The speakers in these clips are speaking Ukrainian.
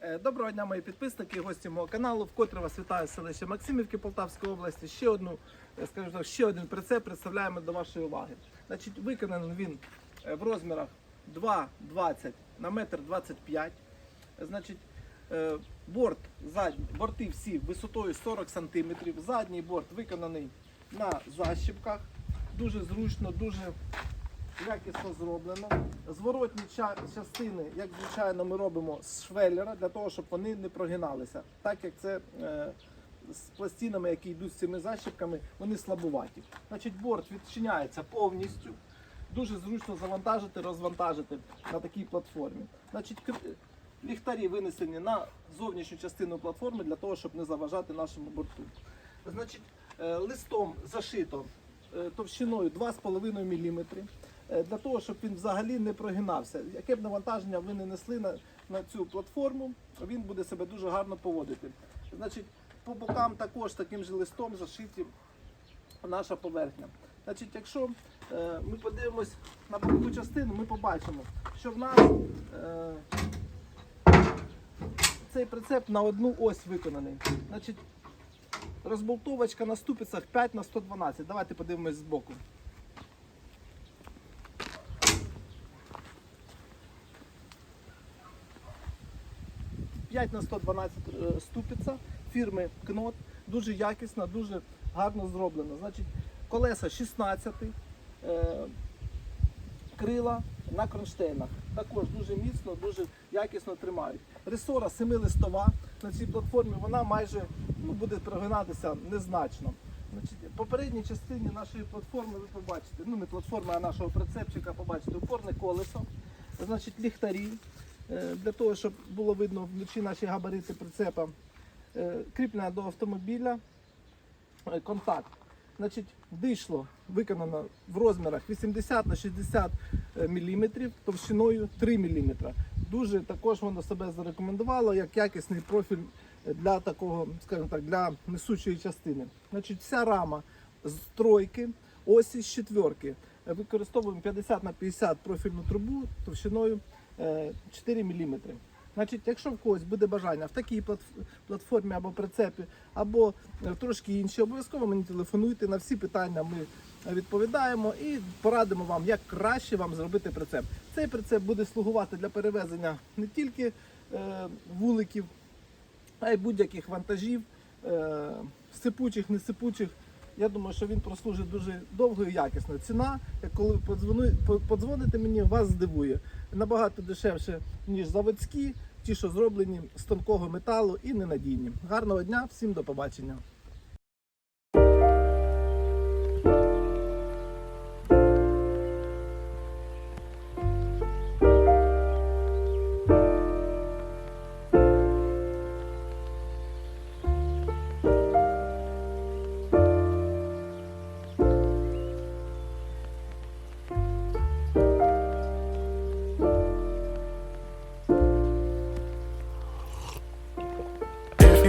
Е, Доброго дня, мої підписники, гості мого каналу. Вкотре вас вітаю з селища Максимівки Полтавської області. Ще одну, е, скажімо так, ще один прицеп представляємо до вашої уваги. Значить, виконаний він е, в розмірах 2,20 на 1,25 м. Значить, борт, борти всі висотою 40 см. Задній борт виконаний на защіпках. Дуже зручно, дуже якісно зроблено. Зворотні частини, як звичайно, ми робимо з швеллера для того, щоб вони не прогиналися. Так як це е, з пластинами, які йдуть з цими защіпками, вони слабуваті. Значить, борт відчиняється повністю. Дуже зручно завантажити, розвантажити на такій платформі. Значить, ліхтарі винесені на зовнішню частину платформи для того, щоб не заважати нашому борту. Значить, е, листом зашито е, товщиною 2,5 мм для того, щоб він взагалі не прогинався. Яке б навантаження ви не несли на, на цю платформу, він буде себе дуже гарно поводити. Значить, по бокам також таким же листом зашиті наша поверхня. Значить, якщо е, ми подивимось на бокову частину, ми побачимо, що в нас е, цей прицеп на одну ось виконаний. Значить, розболтовочка на ступицях 5 на 112. Давайте подивимось збоку. П'ять на 112 е, ступиця фірми Кнот. Дуже якісно, дуже гарно зроблено. Значить, колеса 16, е, крила на кронштейнах. Також дуже міцно, дуже якісно тримають. Ресора 7-листова на цій платформі вона майже ну, буде прогинатися незначно. Значить, попередній частині нашої платформи ви побачите, ну не платформи, а нашого прицепчика побачите опорне колесо, значить ліхтарі, для того, щоб було видно вночі наші габарити прицепа, е, кріплення до автомобіля, е, контакт. Значить, дишло виконано в розмірах 80 на 60 мм, товщиною 3 мм. Дуже також воно себе зарекомендувало як якісний профіль для такого, скажімо так, для несучої частини. Значить, вся рама з тройки, осі з четверки. Використовуємо 50 на 50 профільну трубу товщиною е, 4 мм. Значить, якщо в когось буде бажання в такій платформі або прицепі, або е, трошки інші, обов'язково мені телефонуйте. На всі питання ми відповідаємо і порадимо вам, як краще вам зробити прицеп. Цей прицеп буде слугувати для перевезення не тільки е, вуликів, а й будь-яких вантажів, е, сипучих, несипучих. Я думаю, що він прослужить дуже довго і якісно. Ціна, коли подзвони- подзвоните мені, вас здивує. Набагато дешевше, ніж заводські, ті, що зроблені з тонкого металу і ненадійні. Гарного дня, всім до побачення.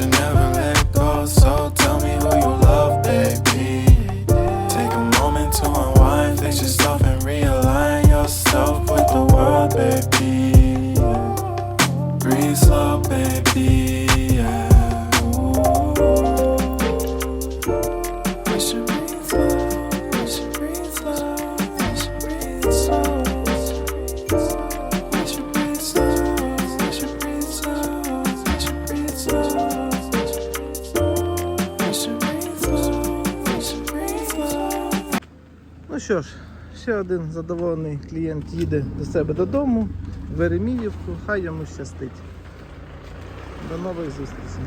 Chanel. Що ж, ще один задоволений клієнт їде до себе додому, в Вереміївку, хай йому щастить. До нових зустрічей.